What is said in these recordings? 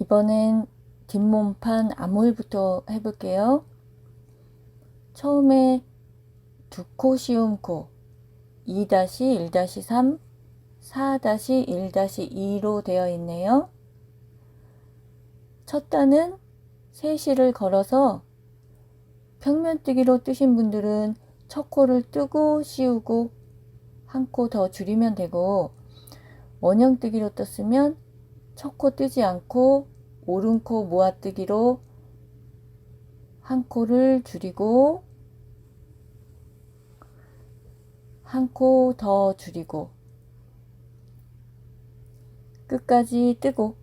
이번엔 뒷몸판 암홀부터 해볼게요. 처음에 두 코 쉬운 코 2-1-3 4-1-2로 되어 있네요. 첫 단은 세시를 걸어서 평면뜨기로 뜨신 분들은 첫 코를 뜨고 씌우고 한 코 더 줄이면 되고 원형뜨기로 떴으면 첫 코 뜨지 않고 오른코 모아뜨기로 한 코를 줄이고 한 코 더 줄이고 끝까지 뜨고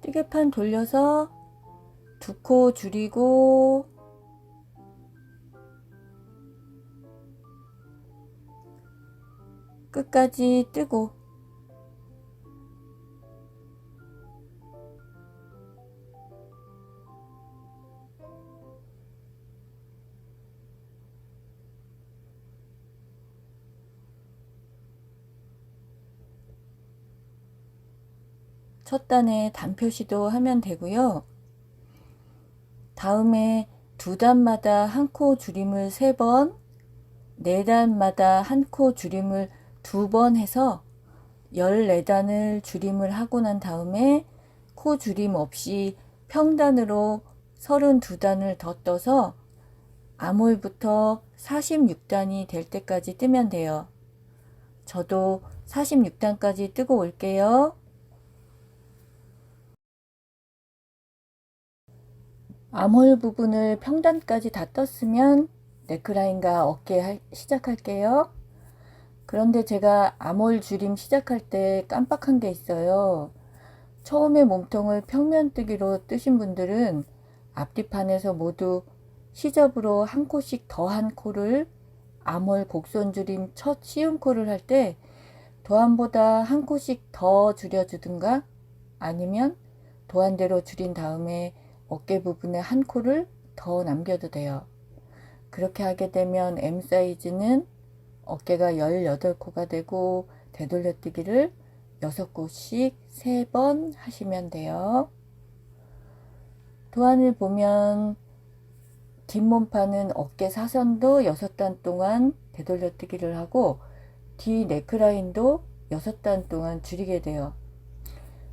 뜨개판 돌려서 두 코 줄이고 끝까지 뜨고 첫 단에 단 표시도 하면 되고요. 다음에 두 단마다 한 코 줄임을 세 번, 네 단마다 한 코 줄임을 두 번 해서 14단을 줄임을 하고 난 다음에 코 줄임 없이 평단으로 32단을 더 떠서 암홀부터 46단이 될 때까지 뜨면 돼요. 저도 46단까지 뜨고 올게요. 암홀 부분을 평단까지 다 떴으면 네크라인과 어깨 할- 시작할게요. 그런데 제가 암홀 줄임 시작할 때 깜빡한 게 있어요. 처음에 몸통을 평면 뜨기로 뜨신 분들은 앞뒤판에서 모두 시접으로 한 코씩 더한 코를 암홀 곡선 줄임 첫 시음 코를 할 때 도안보다 한 코씩 더 줄여주든가 아니면 도안대로 줄인 다음에 어깨 부분에 한 코를 더 남겨도 돼요. 그렇게 하게 되면 M 사이즈는 어깨가 18코가 되고 되돌려뜨기를 6코씩 3번 하시면 돼요. 도안을 보면 뒷몸판은 어깨 사선도 6단 동안 되돌려뜨기를 하고 뒤 네크라인도 6단 동안 줄이게 돼요.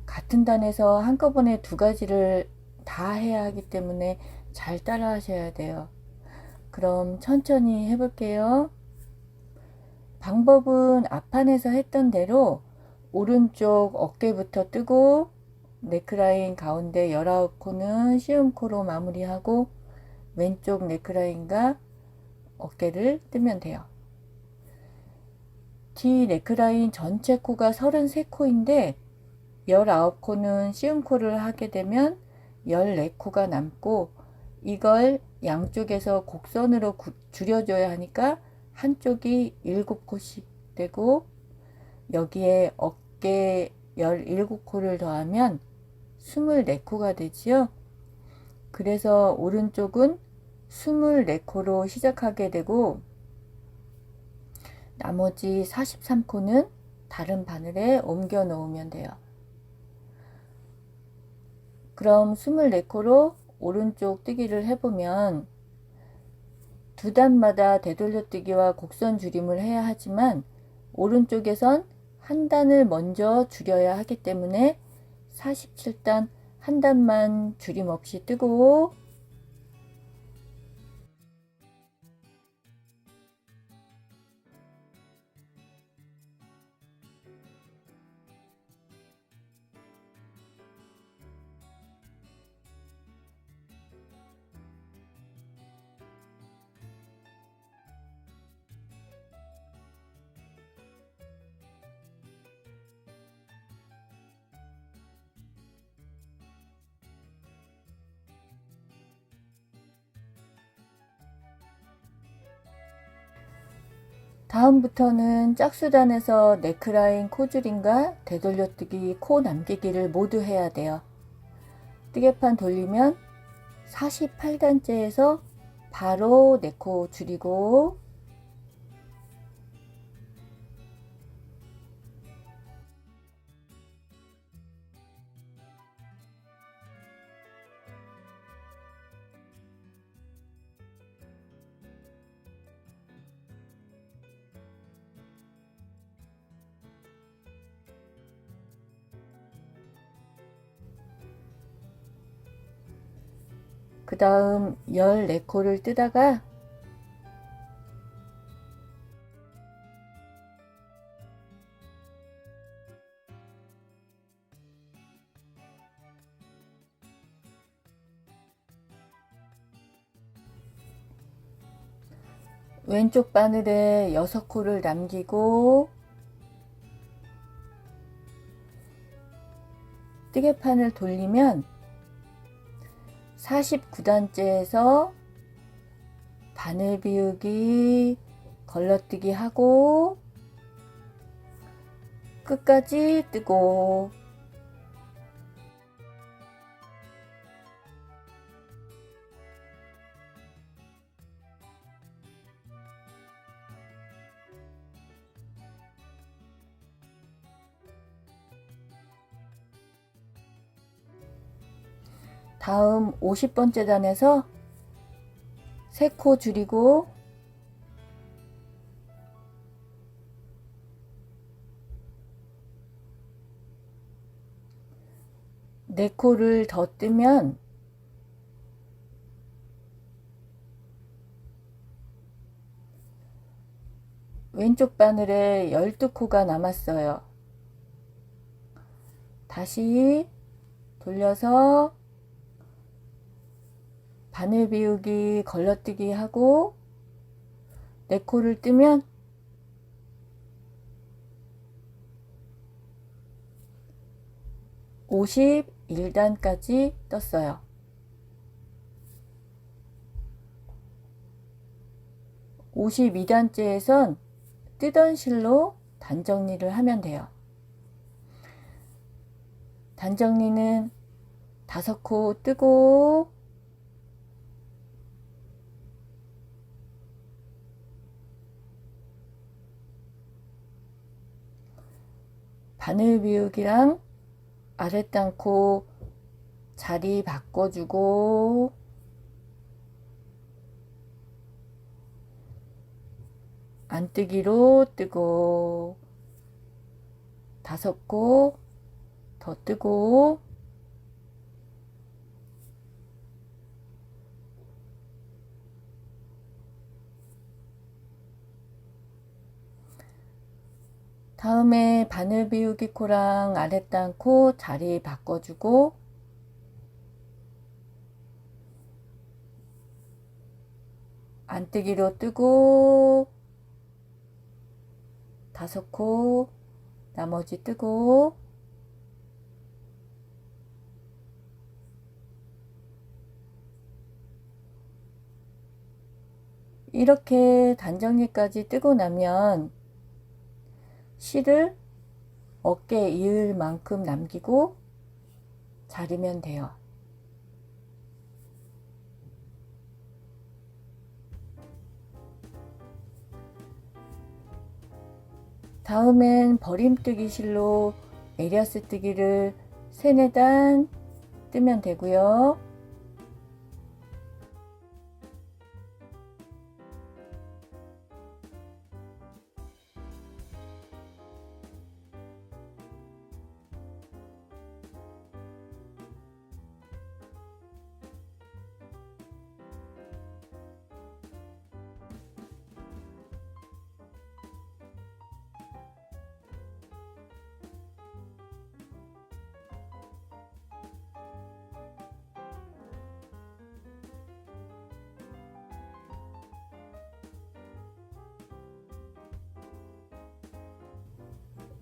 같은 단에서 한꺼번에 두 가지를 다 해야 하기 때문에 잘 따라 하셔야 돼요. 그럼 천천히 해볼게요. 방법은 앞판에서 했던 대로 오른쪽 어깨부터 뜨고 네크라인 가운데 19코는 시음코로 마무리하고 왼쪽 네크라인과 어깨를 뜨면 돼요. 뒤 네크라인 전체 코가 33코인데 19코는 시음코를 하게 되면 14코가 남고 이걸 양쪽에서 곡선으로 구- 줄여줘야 하니까 한쪽이 7코씩 되고 여기에 어깨 17코를 더하면 24코가 되지요. 그래서 오른쪽은 24코로 시작하게 되고 나머지 43코는 다른 바늘에 옮겨 놓으면 돼요. 그럼 24코로 오른쪽 뜨기를 해보면 두 단마다 되돌려뜨기와 곡선 줄임을 해야 하지만 오른쪽에선 한 단을 먼저 줄여야 하기 때문에 47단 한 단만 줄임 없이 뜨고 다음부터는 짝수단에서 네크라인 코줄임과 되돌려뜨기 코 남기기를 모두 해야 돼요. 뜨개판 돌리면 48단째에서 바로 네코 줄이고 그 다음 14코를 뜨다가 왼쪽 바늘에 6코를 남기고 뜨개판을 돌리면 49단째에서 바늘 비우기, 걸러뜨기 하고 끝까지 뜨고 다음 50번째 단에서 3코 줄이고 네 코를 더 뜨면 왼쪽 바늘에 12코가 남았어요. 다시 돌려서 바늘 비우기, 걸러뜨기 하고 네 코를 뜨면 (51단까지) 떴어요. (52단째에선) 뜨던 실로 단 정리를 하면 돼요. 단 정리는 다섯 코 뜨고 바늘 비우기랑 아랫단코 자리 바꿔주고 안뜨기로 뜨고 다섯 코 더 뜨고 다음에 바늘 비우기 코랑 아랫단 코 자리 바꿔주고 안뜨기로 뜨고 다섯 코 나머지 뜨고 이렇게 단정리까지 뜨고 나면 실을 어깨 이을 만큼 남기고 자르면 돼요. 다음엔 버림뜨기 실로 에리어스 뜨기를 세네 단 뜨면 되고요.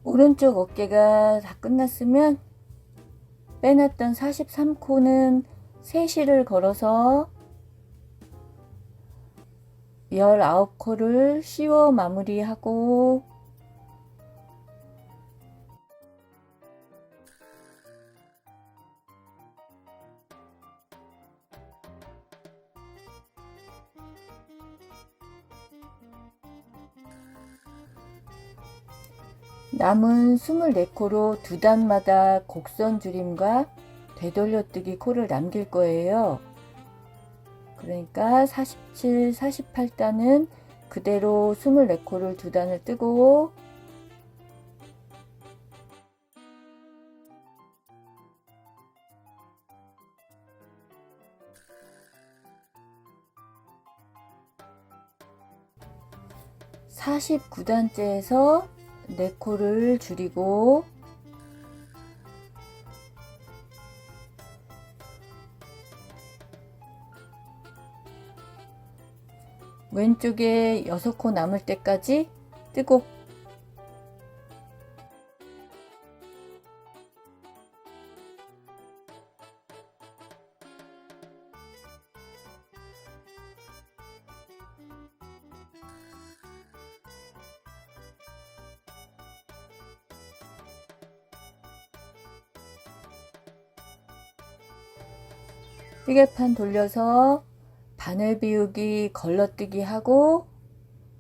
오른쪽 어깨가 다 끝났으면 빼놨던 43코는 3시를 걸어서 19코를 씌워 마무리하고 남은 24코로 두 단마다 곡선 줄임과 되돌려뜨기 코를 남길 거예요. 그러니까 47, 48단은 그대로 24코를 두 단을 뜨고 사십구 단째에서 네 코를 줄이고 왼쪽에 여섯 코 남을 때까지 뜨고 뜨개판 돌려서 바늘 비우기 걸러뜨기 하고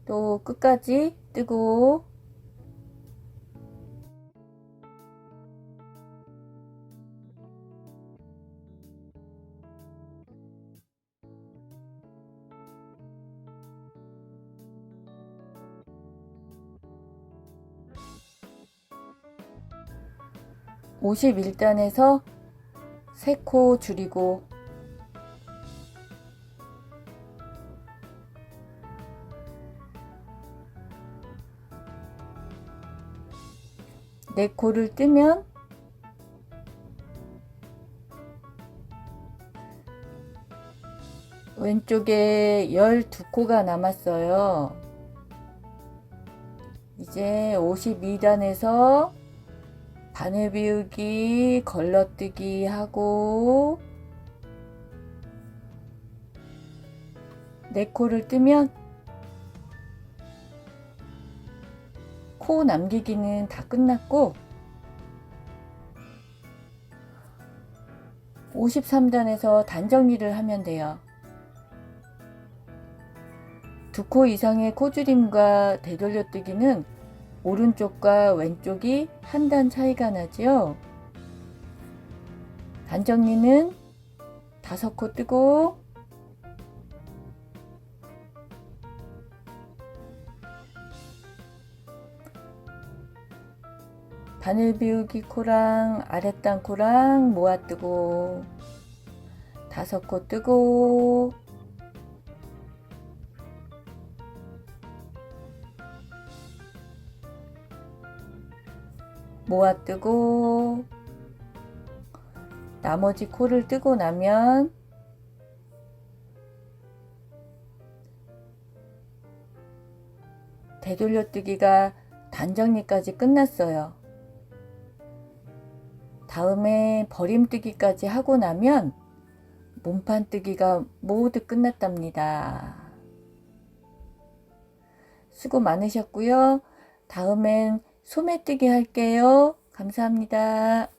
또 끝까지 뜨고. 오십일 단에서 세코 줄이고 네 코를 뜨면 왼쪽에 12코가 남았어요. 이제 52단에서 바늘 비우기, 걸러뜨기 하고 네 코를 뜨면 코 남기기는 다 끝났고 53단에서 단정리를 하면 돼요. 두 코 이상의 코줄임과 되돌려뜨기는 오른쪽과 왼쪽이 한 단 차이가 나지요. 단정리는 다섯 코 뜨고 바늘 비우기 코랑 아랫단 코랑 모아 뜨고 다섯 코 뜨고 모아 뜨고 나머지 코를 뜨고 나면 되돌려뜨기가 단정리까지 끝났어요. 다음에 버림뜨기까지 하고 나면 몸판뜨기가 모두 끝났답니다. 수고 많으셨고요. 다음엔 소매뜨기 할게요. 감사합니다.